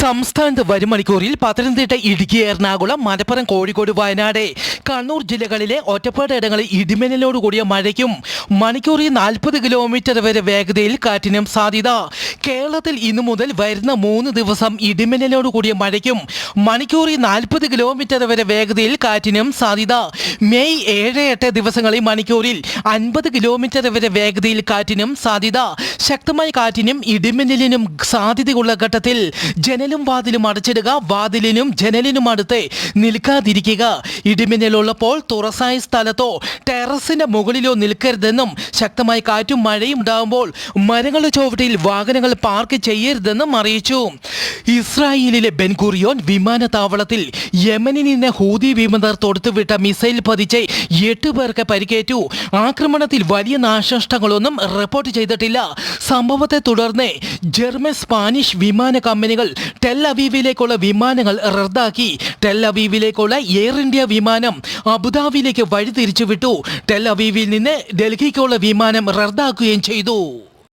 സംസ്ഥാനത്ത് വരും മണിക്കൂറിൽ പത്തനംതിട്ട ഇടുക്കി എറണാകുളം മലപ്പുറം കോഴിക്കോട് വയനാട്. കണ്ണൂർ ജില്ലകളിലെ ഒറ്റപ്പെട്ട ഇടങ്ങളിൽ ഇടിമിന്നലോട് കൂടിയ മഴയ്ക്കും മണിക്കൂറിൽ നാൽപ്പത് കിലോമീറ്റർ വരെ വേഗതയിൽ കാറ്റിനും സാധ്യത. കേരളത്തിൽ ഇന്നു മുതൽ വരുന്ന മൂന്ന് ദിവസം ഇടിമിന്നലോട് കൂടിയ മഴയ്ക്കും മണിക്കൂറിൽ നാൽപ്പത് കിലോമീറ്റർ വരെ വേഗതയിൽ കാറ്റിനും സാധ്യത. മെയ് ഏഴ് എട്ട് ദിവസങ്ങളിൽ മണിക്കൂറിൽ അൻപത് കിലോമീറ്റർ വരെ വേഗതയിൽ കാറ്റിനും സാധ്യത. ശക്തമായ കാറ്റിനും ഇടിമിന്നലിനും സാധ്യതയുള്ള ഘട്ടത്തിൽ ജനലും വാതിലും അടച്ചിടുക വാതിലിനും ജനലിനും അടുത്ത് നിൽക്കാതിരിക്കുക. ഇടിമിന്നലുള്ളപ്പോൾ തുറസായ സ്ഥലത്തോ ടെറസിന്റെ മുകളിലോ നിൽക്കരുതെന്നും ശക്തമായ കാറ്റും മഴയും ഉണ്ടാകുമ്പോൾ മരങ്ങളുടെ ചുവട്ടിൽ വാഹനങ്ങൾ പാർക്ക് ചെയ്യരുതെന്നും അറിയിച്ചു. ഇസ്രായേലിലെ ബെൻകുറിയോൻ വിമാനത്താവളത്തിൽ യമനിൽ നിന്ന് ഹൂതി വിമതർ തൊടുത്തുവിട്ട മിസൈൽ പതിച്ച് എട്ട് പേർക്ക് പരിക്കേറ്റു. ആക്രമണത്തിൽ വലിയ നാശനഷ്ടങ്ങളൊന്നും റിപ്പോർട്ട് ചെയ്തിട്ടില്ല. സംഭവത്തെ തുടർന്ന് ജർമ്മൻ സ്പാനിഷ് വിമാന കമ്പനികൾ ടെൽ അവീവിലേക്കുള്ള വിമാനങ്ങൾ റദ്ദാക്കി. ടെല്ലവീവിലേക്കുള്ള എയർ ഇന്ത്യ വിമാനം അബുദാബിയിലേക്ക് വഴിതിരിച്ചുവിട്ടു. തിരിച്ചുവിട്ടു ടെൽ അവീവിൽ നിന്ന് ഡൽഹിക്കുള്ള വിമാനം റദ്ദാക്കുകയും ചെയ്തു.